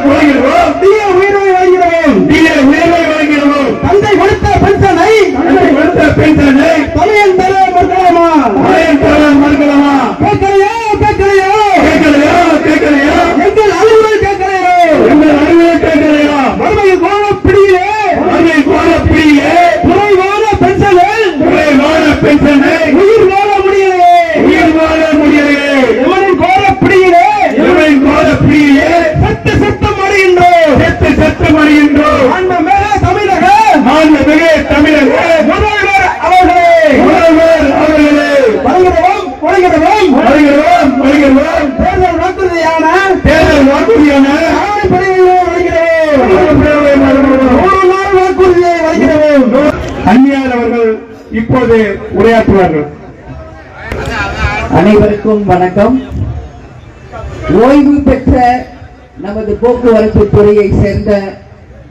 வழங்கிடுவோம் அந்த மேல தமிழக மாண்புமிகு தமிழக முதல்வர் அவர்களே. முதல்வர் அவர்களே. வருகிறோம் வருகிறோம். தேர்தல் வாக்குறுதியான தேர்தல் வாக்குறுதியான அந்நியார் அவர்கள் இப்போது உரையாற்றுவார்கள். அனைவருக்கும் வணக்கம். ஓய்வு பெற்ற நமது போக்குவரத்து துறையை சேர்ந்த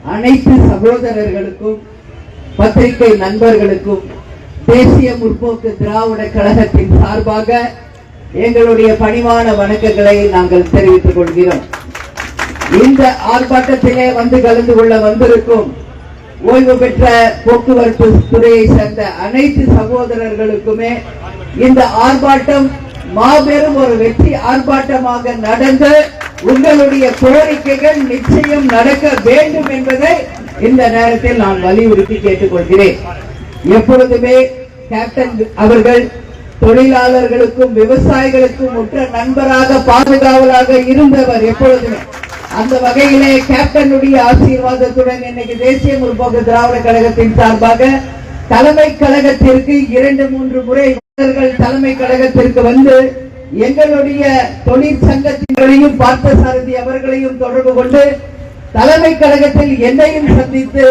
அனைத்து சகோதரர்களுக்கும் பத்திரிகை நண்பர்களுக்கும் தேசிய முற்போக்கு திராவிட கழகத்தின் சார்பாக எங்களுடைய பணிவான வணக்கங்களை நாங்கள் தெரிவித்துக் கொள்கிறோம். இந்த ஆர்ப்பாட்டத்திலே வந்து கலந்து கொள்ள வந்திருக்கும் ஓய்வு பெற்ற போக்குவரத்து துறையை சேர்ந்த அனைத்து சகோதரர்களுக்குமே இந்த ஆர்ப்பாட்டம் மாபெரும் ஒரு வெற்றி ஆர்ப்பாட்டமாக நடந்து உங்களுடைய கோரிக்கைகள் நிச்சயம் நடக்க வேண்டும் என்பதை இந்த நேரத்தில் நான் வலியுறுத்தி கேட்டுக்கொள்கிறேன். எப்பொழுதுமே கேப்டன் அவர்கள் தொழிலாளர்களுக்கும் விவசாயிகளுக்கும் உற்ற நண்பராக பாதுகாவலாக இருந்தவர் எப்பொழுதுமே. அந்த வகையிலே கேப்டனுடைய ஆசீர்வாதத்துடன் இன்னைக்கு தேசிய முற்போக்கு திராவிட கழகத்தின் சார்பாக தலைமை கழகத்திற்கு இரண்டு மூன்று முறை தலைமை கழகத்திற்கு வந்து எங்களுடைய தொழிற்சங்கத்தினரையும் பார்த்தசாரதி அவர்களையும் தொடர்பு கொண்டு தலைமை கழகத்தில் என்னையும் சந்தித்து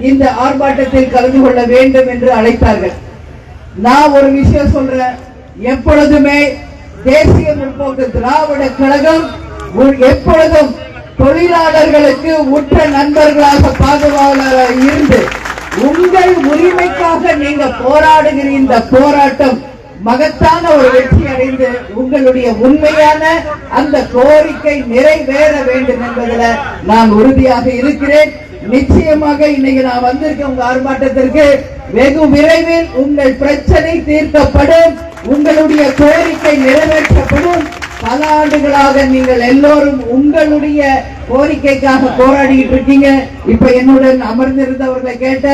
இந்த ஆர்ப்பாட்டத்தில் கலந்து கொள்ள வேண்டும் என்று அழைத்தார்கள். நான் ஒரு விஷயம் சொல்றேன். எப்பொழுதுமே தேசிய முற்போக்கு திராவிட கழகம் எப்பொழுதும் தொழிலாளர்களுக்கு உற்ற நண்பர்களாக பாதுகாவலராக இருந்து உங்கள் உரிமைக்காக நீங்க போராடுகிற இந்த போராட்டம் மகத்தான ஒரு வெற்றி அடைந்து உங்களுடைய உண்மையான அந்த கோரிக்கை நிறைவேற வேண்டும் என்பதில் நான் உறுதியாக இருக்கிறேன். நிச்சயமாக இன்னைக்கு நான் வந்திருக்கேன் உங்க ஆர்ப்பாட்டத்திற்கு வெகு விரைவில் உங்கள் பிரச்சனை தீர்க்கப்படும். உங்களுடைய கோரிக்கை நிறைவேற்றப்படும். பல ஆண்டுகளாக நீங்கள் எல்லோரும் உங்களுடைய கோரிக்கைக்காக போராடிட்டு இருக்கீங்க. இப்ப என்னுடன் அமர்ந்திருந்தவர்களை கேட்ட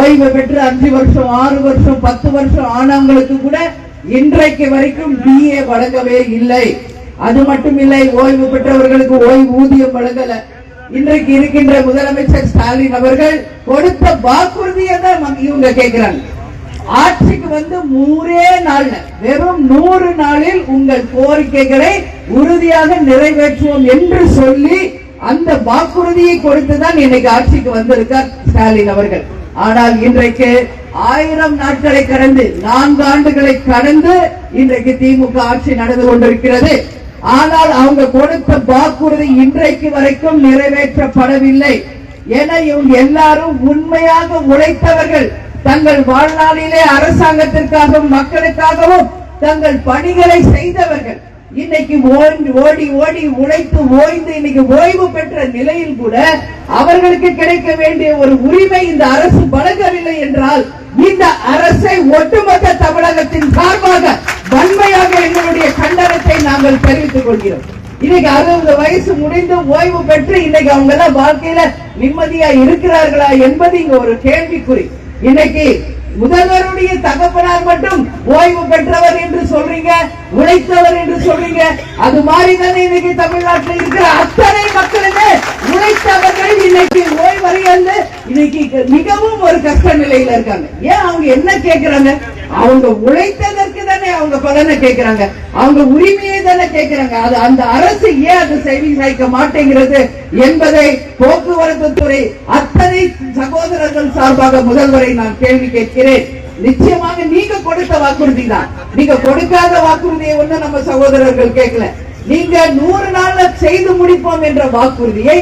ஓய்வு பெற்று அஞ்சு வருஷம் ஆறு வருஷம் பத்து வருஷம் ஆனவங்களுக்கு கூட இன்றைக்கு வரைக்கும் பிஏ வழங்கவே இல்லை. அது மட்டும் இல்லை ஓய்வு பெற்றவர்களுக்கு ஓய்வு ஊதியம் வழங்கல. இன்றைக்கு இருக்கின்ற முதலமைச்சர் ஸ்டாலின் அவர்கள் கொடுத்த வாக்குறுதியை தான் இவங்க கேட்கிறாங்க ஆட்சிக்கு வந்து நூறே நாள்ல வெறும் நூறு நாளில் உங்கள் கோரிக்கைகளை உறுதியாக நிறைவேற்றுவோம் என்று சொல்லி அந்த வாக்குறுதியை கொடுத்துதான் இன்னைக்கு ஆட்சிக்கு வந்திருக்கார் ஸ்டாலின் அவர்கள். ஆனால் இன்றைக்கு ஆயிரம் நாட்களை கடந்து நான்கு ஆண்டுகளை கடந்து இன்றைக்கு திமுக ஆட்சி நடந்து கொண்டிருக்கிறது. ஆனால் அவங்க கொடுத்த வாக்குறுதி இன்றைக்கு வரைக்கும் நிறைவேற்றப்படவில்லை. என இவங்க எல்லாரும் உண்மையாக உழைத்தவர்கள். தங்கள் வாழ்நாளிலே அரசாங்கத்திற்காகவும் மக்களுக்காகவும் தங்கள் பணிகளை செய்தவர்கள். இன்னைக்கு ஓடி ஓடி ஓடி உழைத்து ஓய்ந்து இன்னைக்கு ஓய்வு பெற்ற நிலையில் கூட அவர்களுக்கு கிடைக்க வேண்டிய ஒரு உரிமை இந்த அரசு வழங்கவில்லை என்றால் இந்த அரசை ஒட்டுமொத்த தமிழகத்தின் சார்பாக வன்மையாக எங்களுடைய கண்டனத்தை நாங்கள் தெரிவித்துக் கொள்கிறோம். இன்னைக்கு அறுபது வயசு முடிந்து ஓய்வு பெற்று இன்னைக்கு அவங்க எல்லாம் வாழ்க்கையில நிம்மதியா இருக்கிறார்களா என்பது இங்க ஒரு கேள்விக்குறி. இன்னைக்கு முதல்வருடைய தகப்பனார் மட்டும் ஓய்வு பெற்றவர் என்று சொல்றீங்க உழைத்தவர் என்று சொல்றீங்க. அது மாதிரி தானே இன்னைக்கு தமிழ்நாட்டில் இருக்கிற அத்தனை மக்களுமே உழைத்தவர்கள் இன்னைக்கு ஓய்வறையல்ல இன்னைக்கு மிகவும் ஒரு கஷ்ட நிலையில இருக்காங்க. ஏன் அவங்க என்ன கேட்கிறாங்க அவங்க உழைத்ததற்கு தானே அவங்க பலனை கேட்கிறாங்க அவங்க உரிமையை தானே கேக்குறாங்க. அது அந்த அரசு ஏன் அது செவி ஆயிக்க மாட்டேங்கிறது என்பதை போக்குவரத்து துறை அத்தனை சகோதரர்கள் சார்பாக முதல்வரை நான் கேள்வி கேட்கிறேன். நிச்சயமாக நீங்க கொடுத்த வாக்குறுதி தான். நீங்க கொடுக்காத வாக்குறுதியை ஒண்ணு நம்ம சகோதரர்கள் கேட்கல. நீங்க நூறு நாள்ல செய்து முடிப்போம் என்ற வாக்குறுதியை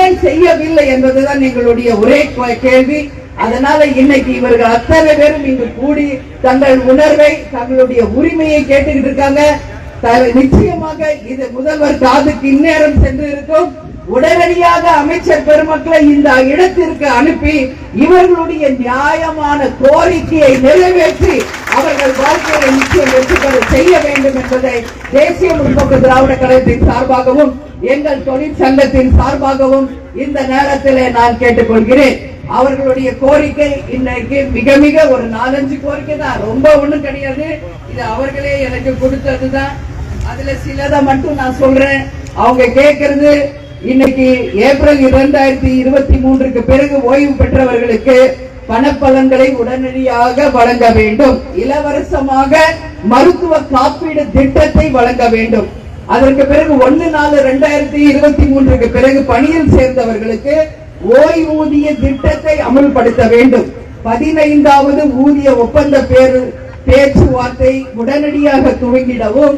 ஏன் செய்யவில்லை என்பதுதான் எங்களுடைய ஒரே கேள்வி. அதனால இன்னைக்கு இவர்கள் அத்தனை பேரும் இங்கு கூடி தங்கள் உணர்வை தங்களுடைய உரிமையை கேட்டுக்கிட்டு இருக்காங்க. நிச்சயமாக இது முதல்வர் காதுக்கு இந்நேரம் சென்று இருக்கும். உடனடியாக அமைச்சர் பெருமக்களை இந்த இடத்திற்கு அனுப்பி இவர்களுடைய நியாயமான கோரிக்கையை நிறைவேற்றி அவர்கள் வாழ்க்கையை நிச்சயம் வெற்றி பெற செய்ய வேண்டும் என்பதை தேசிய முற்போக்கு திராவிட கழகத்தின் சார்பாகவும் எங்கள் தொழிற்சங்கத்தின் சார்பாகவும் இந்த நேரத்திலே நான் கேட்டுக்கொள்கிறேன். அவர்களுடைய கோரிக்கை இன்னைக்கு மிக மிக ஒரு நாலஞ்சு கோரிக்கை தான். ரொம்ப ஒண்ணும் கிடையாது. இது அவர்களே எனக்கு கொடுத்ததுதான். அதுல சிலதை மட்டும் நான் சொல்றேன். அவங்க கேட்கறது இன்னைக்கு ஏப்ரல் இரண்டாயிரத்தி இருபத்தி மூன்றுக்கு பிறகு ஓய்வு பெற்றவர்களுக்கு பணப்பலன்களை உடனடியாக வழங்க வேண்டும். இலவசமாக மருத்துவ காப்பீடு திட்டத்தை வழங்க வேண்டும். அதற்கு பிறகு ஒன்னு நாலு ரெண்டாயிரத்தி இருபத்தி மூன்றுக்கு பிறகு பணியில் சேர்ந்தவர்களுக்கு ஓய்வூதிய திட்டத்தை அமல்படுத்த வேண்டும். பதினைந்தாவது ஊதிய ஒப்பந்த பேரு பேச்சுவார்த்தை உடனடியாக துவங்கிடவும்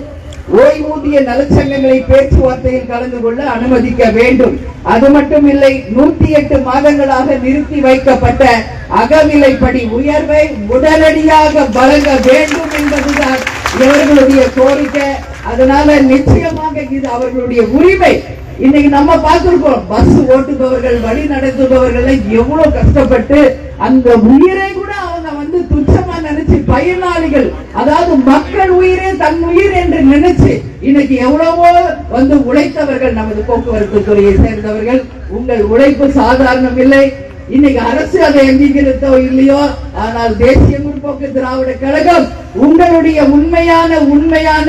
ஓய்வூதிய நலச்சங்கங்களை பேச்சுவார்த்தையில் கலந்து கொள்ள அனுமதிக்க வேண்டும். அது மட்டுமில்லை நூத்தி எட்டு மாதங்களாக நிறுத்தி வைக்கப்பட்ட அகவிலைப்படி உயர்வை உடனடியாக வழங்க வேண்டும் என்பதுதான் இவர்களுடைய கோரிக்கை. அதனால நிச்சயமாக இது அவர்களுடைய உரிமை. இன்னைக்கு நம்ம பார்த்திருக்கோம் பஸ் ஓட்டுபவர்கள் வழி நடத்துபவர்கள் எவ்வளவு கஷ்டப்பட்டு அந்த உயிரை கூட அவங்க வந்து துச்சமா நினைச்சு பயனாளிகள் அதாவது மக்கள் உயிரே தன் உயிர் என்று நினைச்சு இன்னைக்கு எவ்வளவோ வந்து உழைத்தவர்கள் நமது போக்குவரத்து துறையை சேர்ந்தவர்கள். உங்கள் உழைப்பு சாதாரணம் இல்லை இன்னைக்கு அரசு அதை அங்கீகரித்தோ இல்லையோ ஆனால் தேசிய முற்போக்கு திராவிட கழகம் உங்களுடைய உண்மையான உண்மையான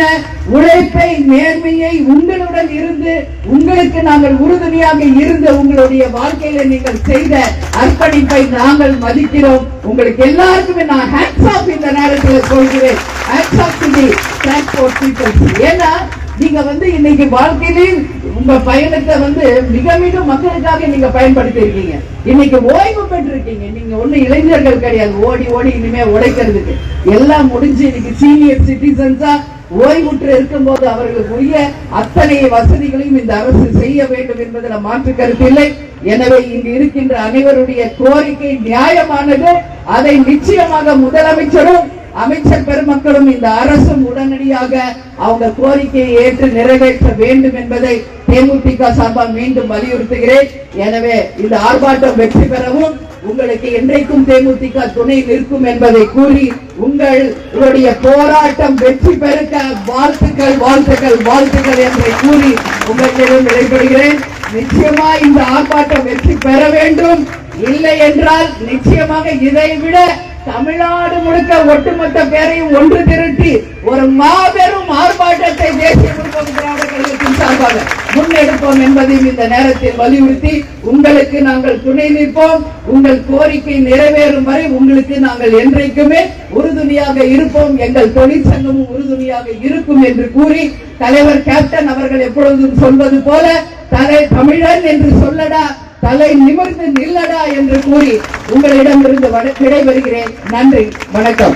உழைப்பை நேர்மையை உங்களுடன் இருந்து உங்களுக்கு நாங்கள் உறுதுணையாக இருந்த உங்களுடைய வாழ்க்கையில நீங்கள் செய்த அர்ப்பணிப்பை நாங்கள் மதிக்கிறோம். உங்களுக்கு எல்லாருக்குமே நான் ஹேட்ஸ் ஆஃப் இந்த நேரத்தில் சொல்கிறேன். ஹேட்ஸ் ஆஃப் தி ஏன்னா நீங்க வந்து இன்னைக்கு வாழ்க்கையிலே உங்க பயணத்தை வந்து மிக மிக மக்களுக்காக நீங்க பயன்படுத்தி இருக்கீங்க இன்னைக்கு ஓய்வு பெற்றிருக்கீங்க. நீங்க ஒண்ணு இளைஞர்கள் கிடையாது. ஓடி ஓடி இனிமே உழைக்கிறதுக்கு. எல்லாம் முடிஞ்சு இன்னைக்கு சீனியர் சிட்டிசன்ஸா ஓய்வுற்று இருக்கும்போது அவர்களுக்கு உரிய அத்தனை வசதிகளையும் இந்த அரசு செய்ய வேண்டும் என்பதில் மாற்று கருத்து இல்லை. எனவே இங்கு இருக்கின்ற அனைவருடைய கோரிக்கை நியாயமானது. அதை நிச்சயமாக முதலமைச்சரும் அமைச்சர் பெருமக்களும் இந்த அரசும் உடனடியாக அவங்க கோரிக்கையை ஏற்று நிறைவேற்ற வேண்டும் என்பதை தேமுதிக சார்பாக மீண்டும் வலியுறுத்துகிறேன். எனவே இந்த ஆர்ப்பாட்டம் வெற்றி பெறவும் உங்களுக்கு என்றைக்கும் தேமுதிக துணை நிற்கும் என்பதை கூறி உங்களுடைய போராட்டம் வெற்றி பெருக்க வாழ்த்துக்கள் வாழ்த்துக்கள் வாழ்த்துக்கள் என்று கூறி உங்களிடம் விடைபெறுகிறேன். நிச்சயமா இந்த ஆர்ப்பாட்டம் வெற்றி பெற வேண்டும். இல்லை என்றால் நிச்சயமாக இதை விட தமிழ்நாடு முழுக்க ஒட்டுமொத்த பேரையும் ஒன்று திரட்டி ஒரு மாபெரும் ஆர்ப்பாட்டத்தை தேசிய முற்போக்கு திராவிட கழகத்தின் சார்பாக முன்னெடுப்போம் என்பதையும் இந்த நேரத்தில் வலியுறுத்தி உங்களுக்கு நாங்கள் துணை நிற்போம். உங்கள் கோரிக்கை நிறைவேறும் வரை உங்களுக்கு நாங்கள் என்றைக்குமே உறுதுணையாக இருப்போம். எங்கள் தொழிற்சங்கமும் உறுதுணையாக இருக்கும் என்று கூறி தலைவர் கேப்டன் அவர்கள் எப்பொழுதும் சொல்வது போல தலை தமிழன் என்று சொல்லடா தலை நிமிர்ந்து நில்லடா என்று கூறி உங்களிடமிருந்து விடைபெறுகிறேன். நன்றி. வணக்கம்.